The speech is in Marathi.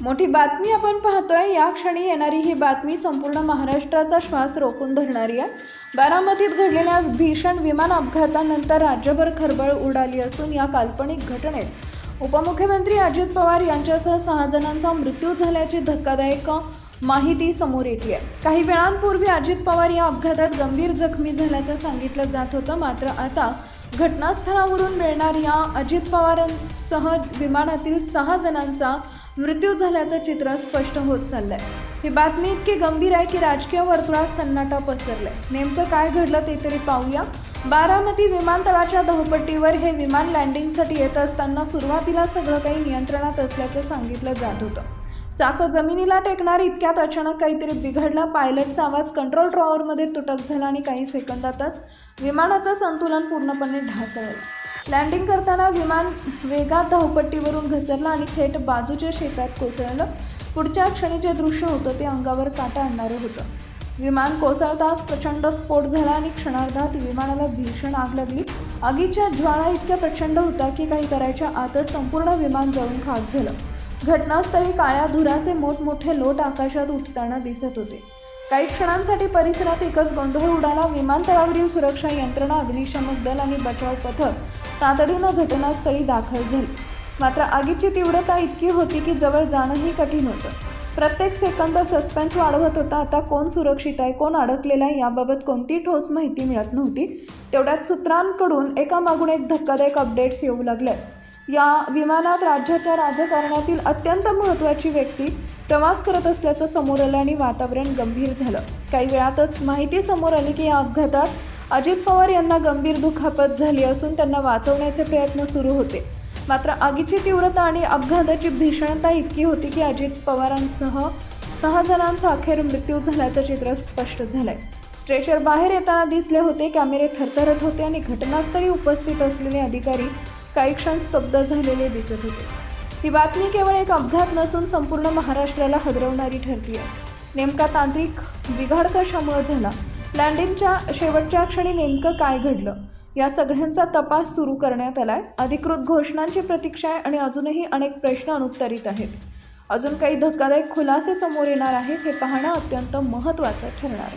मोठी बातमी आपण पाहतोय या क्षणी येणारी ही बातमी संपूर्ण महाराष्ट्राचा श्वास रोखून धरणारी आहे. बारामतीत घडलेल्या भीषण विमान अपघातानंतर राज्यभर खळबळ उडाली असून या काल्पनिक घटनेत उपमुख्यमंत्री अजित पवार यांच्यासह सहा जणांचा मृत्यू झाल्याची धक्कादायक माहिती समोर येते आहे काही वेळांपूर्वी अजित पवार या अपघातात गंभीर जखमी झाल्याचं सांगितलं जात होतं मात्र आता घटनास्थळावरून मिळणाऱ्या अजित पवारांसह विमानातील सहा जणांचा मृत्यू झाल्याचं चित्र स्पष्ट होत चाललंय. ही बातमी इतकी गंभीर आहे की राजकीय वर्तुळात सन्नाटा पसरलाय. नेमकं काय घडलं ते तरी पाहूया. बारामती विमानतळाच्या धावपट्टीवर हे विमान लँडिंगसाठी येत असताना सुरुवातीला सगळं काही नियंत्रणात असल्याचं सांगितलं जात होतं. चाक जमिनीला टेकणार इतक्यात अचानक काहीतरी बिघडलं पायलटचा आवाज कंट्रोल टॉवरमध्ये तुटक झाला आणि काही सेकंदातच विमानाचं संतुलन पूर्णपणे ढासळलं. लँडिंग करताना विमान वेगात धावपट्टीवरून घसरलं आणि थेट बाजूच्या शेतात कोसळलं. पुढच्या क्षणी जे दृश्य होतं ते अंगावर काटा आणणारं होतं. विमान कोसळताच प्रचंड स्फोट झाला आणि क्षणार्धात विमानाला भीषण आग लागली. आगीच्या ज्वाळा इतक्या प्रचंड होत्या की काही करायच्या आतच संपूर्ण विमान जळून खाक झालं. घटनास्थळी काळ्या धुराचे मोठमोठे लोट आकाशात उठताना दिसत होते. काही क्षणांसाठी परिसरात एकच गोंधळ उडाला. विमानतळावरील सुरक्षा यंत्रणा अग्निशमक दल आणि बचाव पथक तातडीनं घटनास्थळी दाखल झाली. मात्र आगीची तीव्रता इतकी होती की जवळ जाणंही कठीण होतं. प्रत्येक सेकंद सस्पेन्स वाढवत होता. आता कोण सुरक्षित आहे कोण अडकलेला आहे याबाबत कोणती ठोस माहिती मिळत नव्हती. तेवढ्यात सूत्रांकडून एकामागून एक धक्कादायक अपडेट्स येऊ लागले या विमानात राज्याच्या राजकारणातील अत्यंत महत्त्वाची व्यक्ती प्रवास करत असल्याचं समोर आलं आणि वातावरण गंभीर झालं. काही वेळातच माहिती समोर आली की या अपघातात अजित पवार यांना गंभीर दुखापत झाली असून त्यांना वाचवण्याचे प्रयत्न सुरू होते. मात्र आगीची तीव्रता आणि अपघाताची भीषणता इतकी होती की अजित पवारांसह सहा जणांचा अखेर मृत्यू झाल्याचं चित्र स्पष्ट झालंय. स्ट्रेचर बाहेर येताना दिसले होते कॅमेरे थरथरत होते आणि घटनास्थळी उपस्थित असलेले अधिकारी काही क्षण स्तब्ध झालेले दिसत होते. ही बातमी केवळ एक अपघात नसून संपूर्ण महाराष्ट्राला हदरवणारी ठरती आहे नेमका तांत्रिक बिघाड कशामुळे झाला? लँडिंगच्या शेवटच्या क्षणी नेमकं काय घडलं? या सगळ्यांचा तपास सुरू करण्यात आला आहे अधिकृत घोषणांची प्रतीक्षा आहे आणि अजूनही अनेक प्रश्न अनुत्तरित आहेत. अजून काही धक्कादायक खुलासे समोर येणार आहेत हे पाहणं अत्यंत महत्त्वाचं ठरणार आहे.